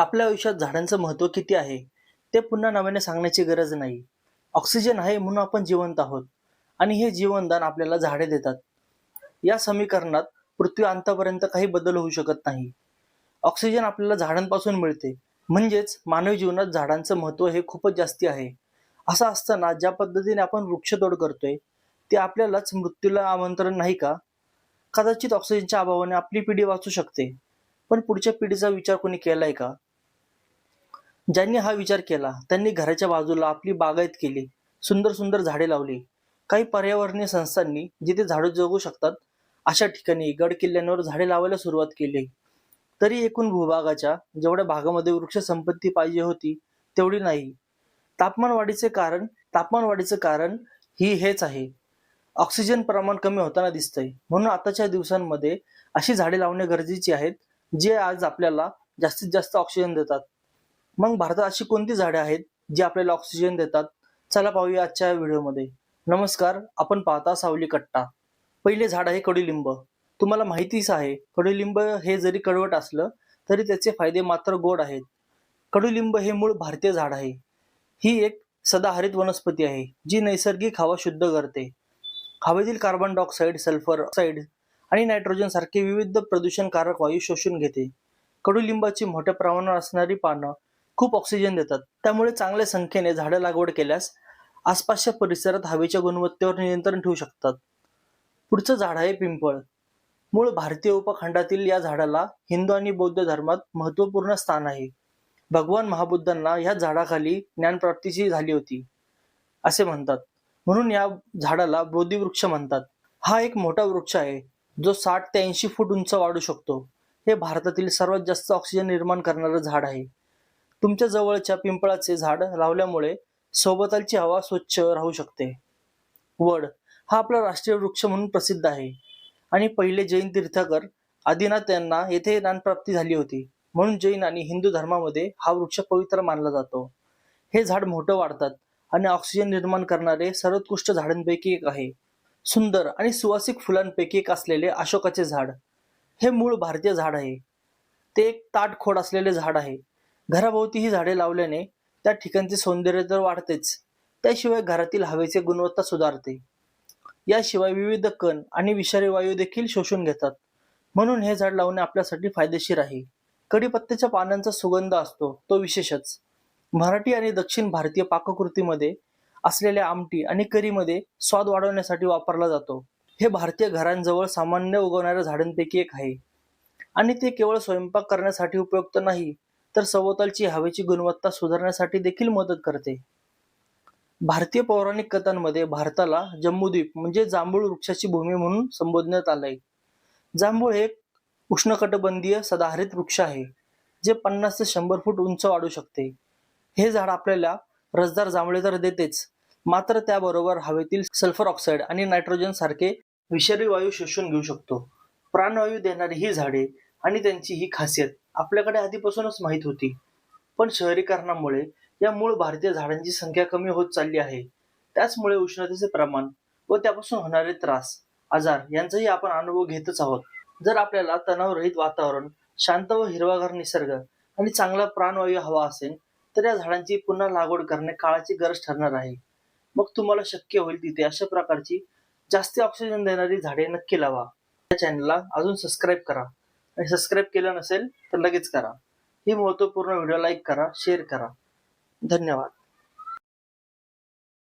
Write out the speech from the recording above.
आपल्या आयुष्यात झाडांचं महत्त्व किती आहे ते पुन्हा नव्याने सांगण्याची गरज नाही. ऑक्सिजन आहे म्हणून आपण जिवंत आहोत. आणि हे जीवनदान आपल्याला झाडे देतात. या समीकरणात पृथ्वी अंतापर्यंत काही बदल होऊ शकत नाही. ऑक्सिजन आपल्याला झाडांपासून मिळते. म्हणजेच मानवी जीवनात झाडांचं महत्त्व हे खूपच जास्ती आहे. असं असताना ज्या पद्धतीने आपण वृक्षतोड करतोय ते आपल्यालाच मृत्यूला आमंत्रण नाही का? कदाचित ऑक्सिजनच्या अभावाने आपली पिढी वाचू शकते. पण पुढच्या पिढीचा विचार कोणी केलाय का? ज्यांनी हा विचार केला त्यांनी घराच्या बाजूला आपली बागायत केली सुंदर सुंदर झाडे लावली. काही पर्यावरणीय संस्थांनी जिथे झाडं जगू शकतात अशा ठिकाणी गड किल्ल्यांवर झाडे लावायला सुरुवात केली. तरी एकूण भूभागाच्या जेवढ्या भागामध्ये वृक्ष संपत्ती पाहिजे होती तेवढी नाही. तापमान वाढीचे कारण तापमान वाढीचे कारण ही हेच आहे. ऑक्सिजन प्रमाण कमी होताना दिसतंय. म्हणून आताच्या दिवसांमध्ये अशी झाडे लावणे गरजेची आहेत जे आज आपल्याला जास्तीत जास्त ऑक्सिजन देतात. मग भारतात अशी कोणती झाडे आहेत जी आपल्याला ऑक्सिजन देतात? चला पाहूया आजच्या व्हिडिओमध्ये. नमस्कार आपण पाहता सावली कट्टा. पहिले झाड आहे कडुलिंब. तुम्हाला माहितीच आहे कडुलिंब हे जरी कडवट असलं तरी त्याचे फायदे मात्र गोड आहेत. कडुलिंब हे मूळ भारतीय झाड आहे. ही एक सदाहरित वनस्पती आहे जी नैसर्गिक हवा शुद्ध करते. हवेतील कार्बन डायऑक्साईड सल्फर ऑक्साईड आणि नायट्रोजन सारखे विविध प्रदूषणकारक वायू शोषून घेते. कडुलिंबाची मोठ्या प्रमाणावर असणारी पानं खूप ऑक्सिजन देतात. त्यामुळे चांगल्या संख्येने झाडं लागवड केल्यास आसपासच्या परिसरात हवेच्या गुणवत्तेवर नियंत्रण ठेवू शकतात. पुढचं झाड आहे पिंपळ. मूळ भारतीय उपखंडातील या झाडाला हिंदू आणि बौद्ध धर्मात महत्त्वपूर्ण स्थान आहे. भगवान महाबुद्धांना या झाडाखाली ज्ञानप्राप्तीची झाली होती असे म्हणतात. म्हणून या झाडाला बोधी वृक्ष म्हणतात. हा एक मोठा वृक्ष आहे जो साठ ते ऐंशी फूट उंच वाढू शकतो. हे भारतातील सर्वात जास्त ऑक्सिजन निर्माण करणारं झाड आहे. तुमच्या जवळच्या पिंपळाचे झाड लावल्यामुळे सोबतालची हवा स्वच्छ राहू शकते. वड हा आपला राष्ट्रीय वृक्ष म्हणून प्रसिद्ध आहे. आणि पहिले जैन तीर्थकर आदिनाथ यांना येथे ज्ञानप्राप्ती झाली होती. म्हणून जैन आणि हिंदू धर्मामध्ये हा वृक्ष पवित्र मानला जातो. हे झाड मोठं वाढतात आणि ऑक्सिजन निर्माण करणारे सर्वोत्कृष्ट झाडांपैकी एक आहे. सुंदर आणि सुवासिक फुलांपैकी एक असलेले अशोकाचे झाड हे मूळ भारतीय झाड आहे. ते एक ताट खोड असलेले झाड आहे. घराभोवती ही झाडे लावल्याने त्या ठिकाणचे सौंदर्य तर वाढतेच. त्याशिवाय घरातील हवेची गुणवत्ता सुधारते. याशिवाय विविध कण आणि विषारी वायू देखील शोषून घेतात. म्हणून हे झाड लावणे आपल्यासाठी फायदेशीर आहे. कडीपत्त्याच्या पानांचा सुगंध असतो तो विशेषच. मराठी आणि दक्षिण भारतीय पाककृतीमध्ये असलेल्या आमटी आणि करीमध्ये स्वाद वाढवण्यासाठी वापरला जातो. हे भारतीय घरांजवळ सामान्य उगवणाऱ्या झाडांपैकी एक आहे. आणि ते केवळ स्वयंपाक करण्यासाठी उपयुक्त नाही तर सभोवतालची हवेची गुणवत्ता सुधारण्यासाठी देखील मदत करते. भारतीय पौराणिक कथांमध्ये भारताला जम्बूद्वीप म्हणजे जांभूळ वृक्षाची भूमी म्हणून संबोधण्यात आलंय. जांभूळ हे उष्णकटबंधीय उष्णकटिबंधीय सदाहरित वृक्ष आहे जे पन्नास ते शंभर फूट उंच वाढू शकते. हे झाड आपल्याला रसदार जांभळे तर देतेच मात्र त्याबरोबर हवेतील सल्फर ऑक्साईड आणि नायट्रोजन सारखे विषारी वायू शोषून घेऊ शकतो. प्राणवायू देणारी ही झाडे आणि त्यांची ही खासियत. आपल्याकडे आधीपासूनच माहीत होती. पण शहरीकरणामुळे या मूळ भारतीय झाडांची संख्या कमी होत चालली आहे. त्याचमुळे उष्णतेचे प्रमाण व त्यापासून होणारे त्रास आजार यांचाही आपण अनुभव घेतच आहोत. जर आपल्याला तणावरहित वातावरण शांत व हिरवागार निसर्ग आणि चांगला प्राणवायू हवा असेल तर या झाडांची पुन्हा लागवड करणे काळाची गरज ठरणार आहे. मग तुम्हाला शक्य होईल तिथे अशा प्रकारची जास्त ऑक्सिजन देणारी झाडे नक्की लावा. या चॅनलला अजून सबस्क्राईब करा. आणि सबस्क्राईब केलं नसेल तर लगेच करा. ही महत्त्वपूर्ण व्हिडिओ लाईक करा शेअर करा. धन्यवाद.